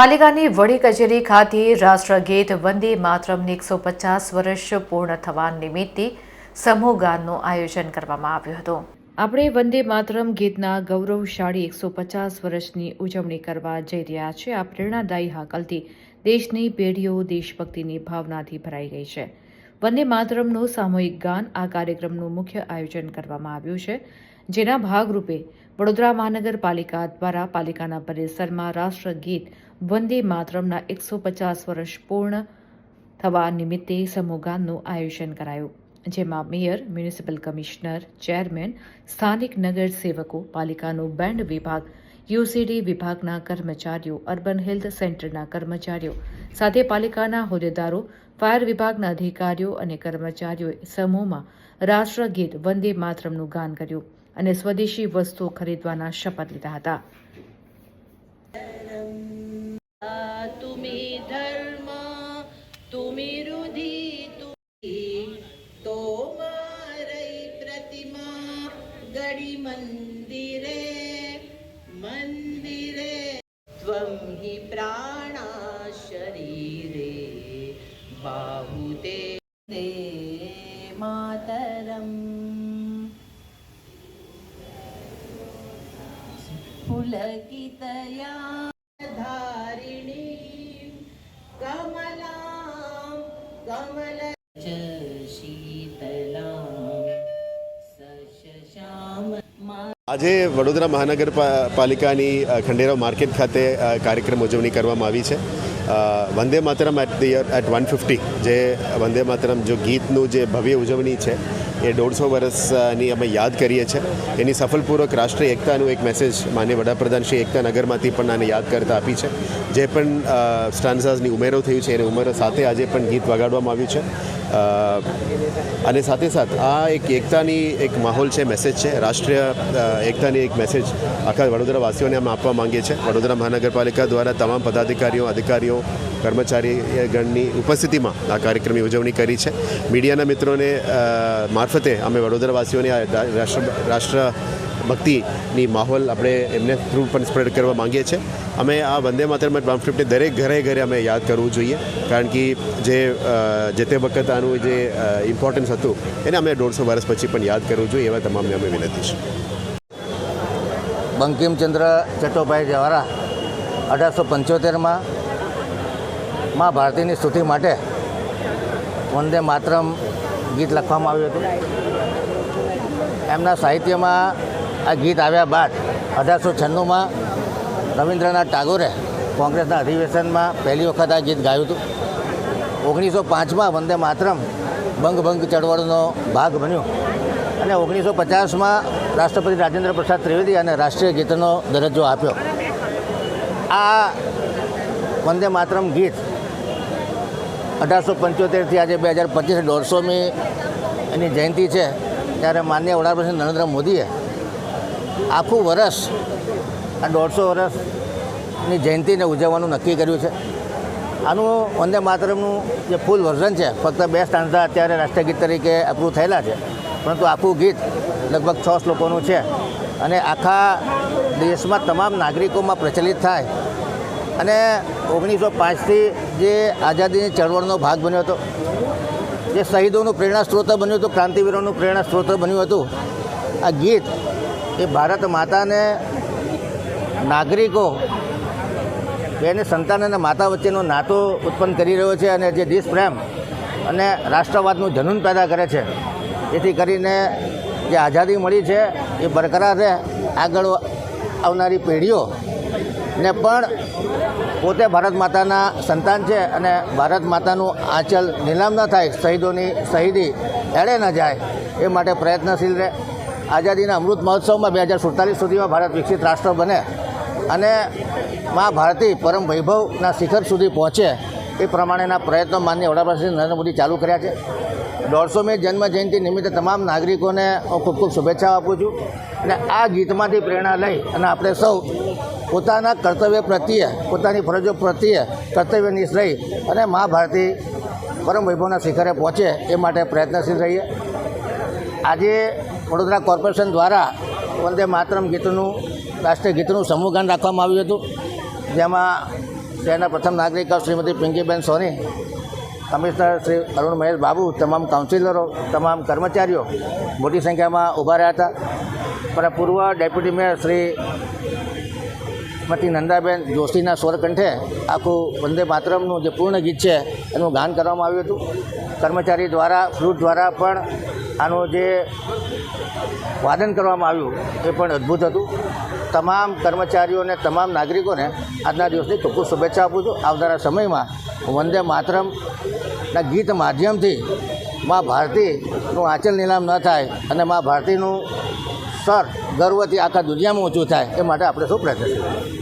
પાલિકાની વડી કચેરી ખાતે રાષ્ટ્રગીત વંદે માતરમની એકસો પચાસ વર્ષ પૂર્ણ થવા નિમિત્તે સમૂહગાનનું આયોજન કરવામાં આવ્યું હતું. આપણે વંદે માતરમ ગીતના ગૌરવશાળી એકસો પચાસ વર્ષની ઉજવણી કરવા જઈ રહ્યા છે આ પ્રેરણાદાયી હાકલથી દેશની પેઢીઓ દેશભક્તિની ભાવનાથી ભરાઈ ગઈ છે. વંદે માતરમનું સામૂહિક ગાન આ કાર્યક્રમનું મુખ્ય આયોજન કરવામાં આવ્યું છે. જેના ભાગરૂપે વડોદરા મહાનગરપાલિકા દ્વારા પાલિકાના પરિસરમાં રાષ્ટ્રગીત વંદે માતરમના એકસો પચાસ વર્ષ પૂર્ણ થવા નિમિત્તે સમૂહગાનનું આયોજન કરાયું, જેમાં મેયર, મ્યુનિસિપલ કમિશનર, ચેરમેન, સ્થાનિક નગર સેવકો, પાલિકાનું બેન્ડ વિભાગ યુસીડી વિભાગના કર્મચારીઓ, અર્બન હેલ્થ સેન્ટરના કર્મચારીઓ સાથે પાલિકાના હોદ્દેદારો, ફાયર વિભાગના અધિકારીઓ અને કર્મચારીઓએ સમૂહમાં રાષ્ટ્રગીત વંદે માતરમનું ગાન કર્યું. અને સ્વદેશી વસ્તુઓ ખરીદવાના શપથ લીધા હતા. મંદિરે મંદિરે ત્વમ પ્રાણા શરીરે બાહુતે पुलकितया धारिणी कमलां कमल च शीतलां सशशाम मा આજે વડોદરા મહાનગરપાલિકાની અ, ખંડેરાવ માર્કેટ ખાતે અ, કાર્યક્રમ ઉજવણી કરવામાં આવી છે અ, Vande Mataram at the year at one fifty જે વંદે માતરમ જો ગીતનું જે ભવ્ય ઉજવણી છે એ દોઢસો વર્ષની અમે યાદ કરીએ છીએ. એની સફળપૂર્વક રાષ્ટ્રીય એકતાનું એક મેસેજ માન્ય વડાપ્રધાન શ્રી એકતા નગરમાંથી પણ આને યાદ કરતા આપી છે. જે પણ સ્ટાન્ઝાઝની ઉમેરો થયું છે, એની ઉમેરો સાથે આજે પણ ગીત વગાડવામાં આવ્યું છે. અને સાથે સાથ આ એક એકતાની એક માહોલ છે મેસેજ છે. રાષ્ટ્રીય એકતાની એક મેસેજ આખા વડોદરાવાસીઓને અમે આપવા માંગીએ છીએ. વડોદરા મહાનગરપાલિકા દ્વારા તમામ પદાધિકારીઓ, અધિકારીઓ કર્મચારી ગણની ઉપસ્થિતિમાં આ કાર્યક્રમની ઉજવણી કરી છે. મીડિયાના મિત્રોને મારફતે અમે વડોદરાવાસીઓને આ રાષ્ટ્ર રાષ્ટ્ર ભક્તિની માહોલ આપણે એમને થ્રુ પણ સ્પ્રેડ કરવા માંગીએ છીએ. અમે આ વંદે માતરમ ફિફ્ટી દરેક ઘરે ઘરે અમે યાદ કરવું જોઈએ. કારણ કે જે જે તે વખત આનું જે ઇમ્પોર્ટન્સ હતું, એને અમે દોઢસો વર્ષ પછી પણ યાદ કરવું જોઈએ એવા તમામને અમે વિનંતી છે. બંકિમચંદ્ર ચટ્ટોભાઈ દ્વારા અઢારસો પંચોતેરમાં મા ભારતીની સ્તુતિ માટે વંદે માતરમ ગીત લખવામાં આવ્યું હતું. એમના સાહિત્યમાં આ ગીત આવ્યા બાદ અઢારસો છન્નુંમાં રવિન્દ્રનાથ ટાગોરે કોંગ્રેસના અધિવેશનમાં પહેલી વખત આ ગીત ગાયું હતું. ઓગણીસો પાંચમાં વંદે માતરમ ભંગભંગ ચળવળનો ભાગ બન્યો અને ઓગણીસો પચાસમાં રાષ્ટ્રપતિ રાજેન્દ્ર પ્રસાદ ત્રિવેદી અને રાષ્ટ્રીય ગીતનો દરજ્જો આપ્યો. આ વંદે માતરમ ગીત અઢારસો પંચોતેરથી આજે બે હજાર પચીસ દોઢસોમી એની જયંતિ છે, ત્યારે માન્ય વડાપ્રધાન નરેન્દ્ર મોદીએ આખું વર્ષ આ દોઢસો વર્ષની જયંતિને ઉજવવાનું નક્કી કર્યું છે. આનું વંદે માતરમનું જે ફૂલ વર્ઝન છે, ફક્ત બે સ્ટાન્ઝા અત્યારે રાષ્ટ્રગીત ગીત તરીકે અપ્રૂવ થયેલા છે, પરંતુ આખું ગીત લગભગ છ શ્લોકોનું છે અને આખા દેશમાં તમામ નાગરિકોમાં પ્રચલિત થાય અને ઓગણીસો પાંચથી જે આઝાદીની ચળવળનો ભાગ બન્યો હતો, જે શહીદોનું પ્રેરણા સ્ત્રોત બન્યું હતું, ક્રાંતિવીરોનું પ્રેરણા સ્ત્રોત બન્યું હતું, આ ગીત એ ભારત માતાને નાગરિકો બેને સંતાન અને માતા વચ્ચેનો નાતો ઉત્પન્ન કરી રહ્યો છે અને જે દેશપ્રેમ અને રાષ્ટ્રવાદનું જનૂન પેદા કરે છે જેથી કરીને જે આઝાદી મળી છે એ બરકરાર રહે, આગળ આવનારી પેઢીઓ ને પણ પોતે ભારત માતાના સંતાન છે અને ભારત માતાનું આંચલ નીલામ ન થાય, શહીદોની શહીદી એળે ન જાય, એ માટે પ્રયત્નશીલ રહે. આઝાદીના અમૃત મહોત્સવમાં બે હજાર સુડતાલીસ સુધીમાં ભારત વિકસિત રાષ્ટ્ર બને અને મા ભારતી પરમ વૈભવના શિખર સુધી પહોંચે એ પ્રમાણેના પ્રયત્નો માન્ય વડાપ્રધાન નરેન્દ્ર મોદી ચાલુ કર્યા છે. દોઢસોમી જન્મ જયંતિ નિમિત્તે તમામ નાગરિકોને હું ખૂબ ખૂબ શુભેચ્છાઓ આપું છું અને આ ગીતમાંથી પ્રેરણા લઈ અને આપણે સૌ પોતાના કર્તવ્ય પ્રત્યે, પોતાની ફરજો પ્રત્યે કર્તવ્યનિષ્ઠ રહી અને મા ભારતી પરમ વૈભવના શિખરે પહોંચે એ માટે પ્રયત્નશીલ રહીએ. આજે વડોદરા કોર્પોરેશન દ્વારા વંદે માતરમ ગીતનું, રાષ્ટ્રીય ગીતનું સમૂહગાન રાખવામાં આવ્યું હતું. જેમાં તેના પ્રથમ નાગરિક શ્રીમતી પિંકીબેન સોની કમિશનર શ્રી અરુણ મહેશ બાબુ, તમામ કાઉન્સિલરો તમામ કર્મચારીઓ મોટી સંખ્યામાં ઊભા રહ્યા હતા. પણ પૂર્વ ડેપ્યુટી મેયર શ્રી શ્રીમતી નંદાબેન જોશીના સ્વરકંઠે આખું વંદે માતરમનું જે પૂર્ણ ગીત છે એનું ગાન કરવામાં આવ્યું હતું. કર્મચારી દ્વારા ફ્લૂટ દ્વારા પણ આનું જે વાદન કરવામાં આવ્યું એ પણ અદ્ભુત હતું. તમામ કર્મચારીઓને, તમામ નાગરિકોને આજના દિવસની ખૂબ શુભેચ્છા આપું છું. આવનારા સમયમાં વંદે માતરમના ગીત માધ્યમથી મા ભારતીનું આંચલ નીલામ ન થાય અને મા ભારતીનું સર ગર્વથી આખા દુનિયામાં ઊંચું થાય એ માટે આપણે શું પ્રયત્નશીલ